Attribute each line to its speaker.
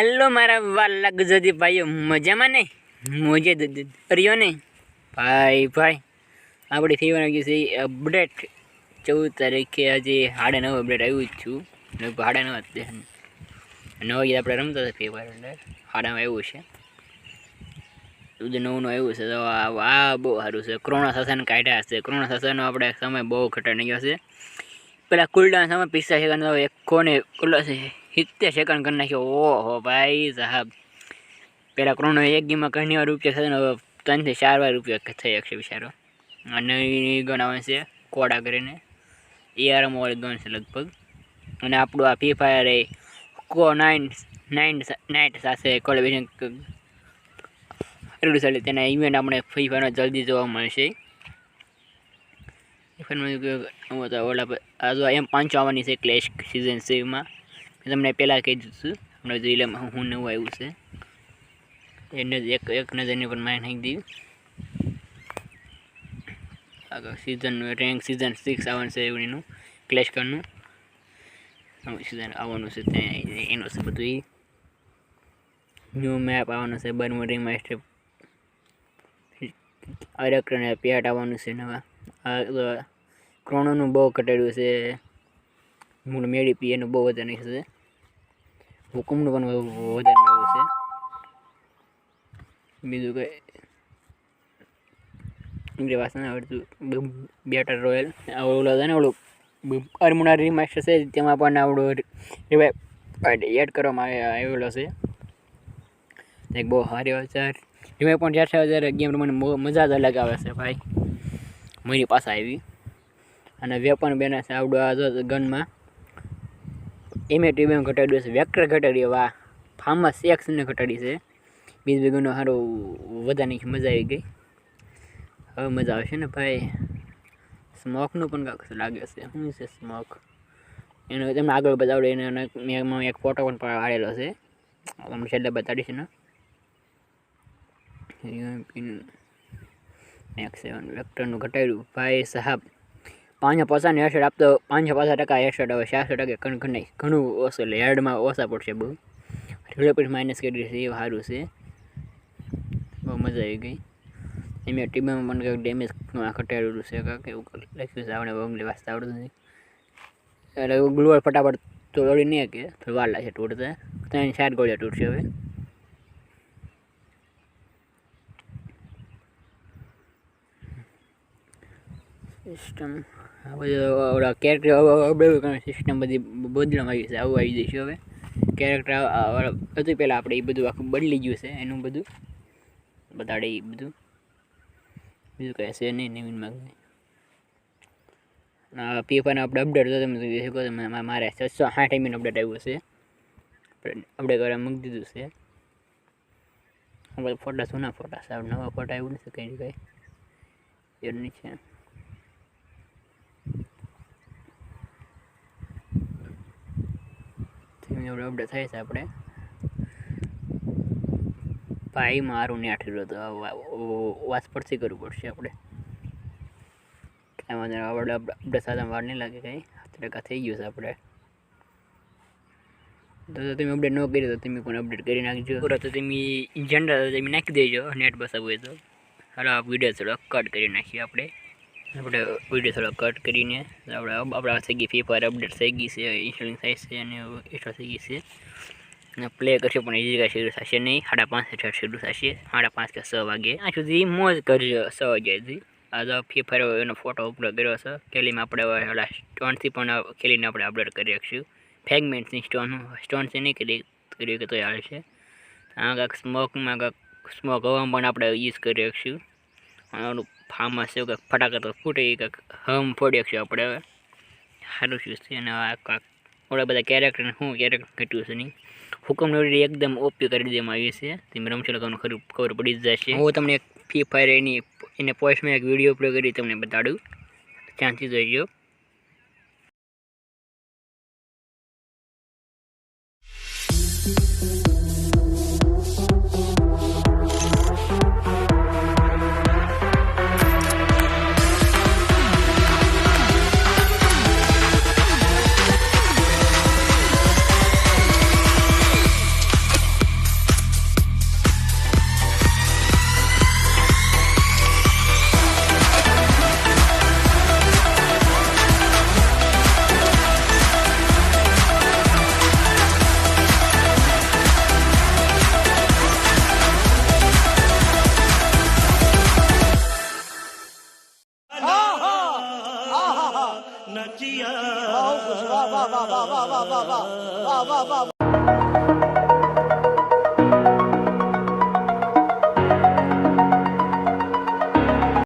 Speaker 1: Hello મારા વાલા ગુજરાતી ભાઈઓ. મજામાં ને? મોજે કર્યો ને? ભાઈ ભાઈ. આપણે થઈ ગયું છે અપડેટ ચૌદ તારીખે આજે સાડા નવ અપડેટ આવ્યું જ છું. સાડા નવ નવ વાગે આપણે રમતા હતા ફ્રી અંદર. સાડા આવ્યું છે. બધું નવું નવું આવ્યું છે. તો આ બહુ સારું છે. કોરોના શાસન કાઢ્યા છે. કોરોના શાસનનો આપણે સમય બહુ ઘટાડી ગયો છે. પેલા કુલડાના સમય પીસા છે એક કોને કુલ્લો છે? સિત્તેર સેકન્ડ કરી નાખ્યો. ઓહો ભાઈ સાહેબ. પહેલાં કોરોના એક ગીમાં ઘણી વાર રૂપિયા થશે ને હવે ત્રણથી ચાર વાર રૂપિયા થઈ શકશે બિચારો. અને ગણ આવે છે કોડા કરીને. એઆરએમ વાળી ગન છે લગભગ. અને આપણું આ ફ્રી ફાયર એ કો નાઇન નાઇન નાઇટ સાથે કોલેબેશન એટલું ચાલે તેના ઇવેન્ટ આપણે ફ્રી ફાયરમાં જલ્દી જોવા મળશે. ફાયરમાં ઓલા આ એમ પાંચ આવવાની છે ક્લેશ સિઝન સેવમાં તમને પહેલાં કહી દઉં હમણાં જોઈ લે હું નવું આવ્યું છે. એને એક એક નજરની પર માઇન નાખી દીધું. આગળ સિઝન રેન્ક સિઝન સિક્સ આવવાનું છે એવડીનું ક્લેશ કરનું સિઝન આવવાનું છે ત્યાં એનું છે બધું એ ન્યૂ મેપ આવવાનું છે બર્મુડી માસ્ટર અરક્રને પેટ આવવાનું છે નવા. ક્રોણોનું બહુ ઘટાડ્યું છે. મૂળ મેળી પી એનું બહુ વધારે છે. હુકુમનું પણ વધારે મેળવું છે. બીજું કંઈ ઇંગ્રે વાસણ આવડતું બેટર રોયલ. ઓલું છે ને ઓલું અરમુના રીમાસ્ટર છે, તેમાં પણ આવડું રિવાઇવ એડ કરવામાં આવે- આવેલો છે. એક બહુ સારી હજાર રિવાઇવ પણ જ્યારે ત્યારે ગેમ રમવાની મજા જ અલગ આવે છે ભાઈ. મારી પાસે આવી. અને વેપન બેને છે આવડું આ ગનમાં એમે ટીવીએમ ઘટાડ્યું છે વેક્ટર ઘટાડી વાહ ફાર્મમાં સેક્સને ઘટાડી છે. બીજ બીગુનો સારું વધારની મજા આવી ગઈ. હવે મજા આવશે ને ભાઈ? સ્મોકનું પણ કાંક લાગે છે? શું છે સ્મોક એનો તમને આગળ બતાવડે એને મેં એક ફોટો પણ પાડેલો છે. તમને છેલ્લે બતાડીશ ને એક સેવન વેક્ટરનું ઘટાડ્યું. ભાઈ સાહેબ પાંચ પચાસની હેડશોટ આપતો પાંચ પચાસ ટકા હેડશોટ હવે ચારસો ટકા ઘણ નહીં, ઘણું ઓછું એટલે હેડમાં ઓછા પડશે બહુ. રિલેપીટ માઇનસ કરી છે, એ સારું છે. બહુ મજા આવી ગઈ. એમ ટીમમાં પણ કંઈક ડેમેજ ઘટાડેલું છે કાંક એવું લખ્યું છે, આપણે બંગલી વાંચતા આવડતું નથી. એટલે ગ્લુઅર ફટાફટ તો દોડી નહીં કે થોડી વાર લાગશે તૂટતા ત્રણ ચાર ગોળિયા તૂટશે હવે. સિસ્ટમ કેરેક્ટર સિસ્ટમ બધી બદલવામાં આવી છે, આવું આવી જઈશું હવે. કેરેક્ટર હતું પહેલાં આપણે એ બધું આખું બદલી ગયું છે, એનું બધું. બતાડે એ બધું. બીજું કહે છે નહીં નવીનમાં પીએફઆઈનો આપણે અપડેટ તો તમે જોઈ શકો મારે છસો સાઠ એમબીનો અપડેટ આવ્યું છે. અપડેટ કરવા મૂકી દીધું છે. આપણે ફોટા, જૂના ફોટા સાહેબ નવા ફોટા આવ્યું નથી, કંઈ કંઈ. એની છે. એવડે અપડેટ થાય છે આપણે. ભાઈ, મારું ને આઠી રહ્યો વાસ પરથી કરવું પડશે આપણે. કાંઈ વાંધો આપણે અપડેટ સાથે વાર નહીં લાગે કંઈ. ટકા થઈ ગયું છે આપણે. તો તમે અપડેટ ન કરી તો તમે પણ અપડેટ કરી નાખજો. તો તમે જનરલ તમે નાખી દેજો નેટ બસ હોય તો. હાલો, આ વીડિયો થોડો કટ કરી નાખીએ આપણે. આપણે વીડિયો થોડો કટ કરીને આપણે આપણા થઈ ગઈ ફ્રી ફાયર અપડેટ થઈ ગઈ છે ઇન્સ્ટોલિંગ થાય છે અને ઇન્સ્ટોલ થઈ ગઈ છે. અને પ્લે કરશે પણ એ જગ્યાએ શરૂ થશે નહીં. સાડા પાંચ હેઠળ શરૂ થશે. સાડા પાંચ કે છ વાગે. આ સુધી મોજ કરજો, છ વાગ્યાથી આ તો ફ્રી ફાયર એનો ફોટો અપલોડ કર્યો છે. કેલીમાં આપણે ઓલા સ્ટોનથી પણ કેલીને આપણે અપલોડ કરી રાખીશું ફેગમેન્ટ્સની સ્ટોન સ્ટોનથી નહીં કરી કર્યું તો આવે છે. આ કાંક સ્મોકમાં કાંક સ્મોક હવામાં પણ આપણે યુઝ કરી રાખીશું આનું ફાર્મ હશે કાંઈક ફટાકા તો ફૂટે, કાંઈક હમ ફોડી શકશું આપણે હવે. સારું શું છે અને આ કાંક ઓલા બધા કેરેક્ટર શું કેરેક્ટર ઘટ્યું છે નહીં. હુકમ નોડી એકદમ ઓપી કરી દેવામાં આવી છે. તમે રમશો લગાવવાનું ખરું, ખબર પડી જ જશે. હું તમને ફ્રી ફાયર એની, એને પોસ્ટમાં એક વીડિયો અપલોડ કરી તમને બતાડું. ત્યાંથી જોઈજો
Speaker 2: વાહ વાહ વાહ વાહ વાહ વાહ વાહ વાહ વાહ વાહ વાહ વાહ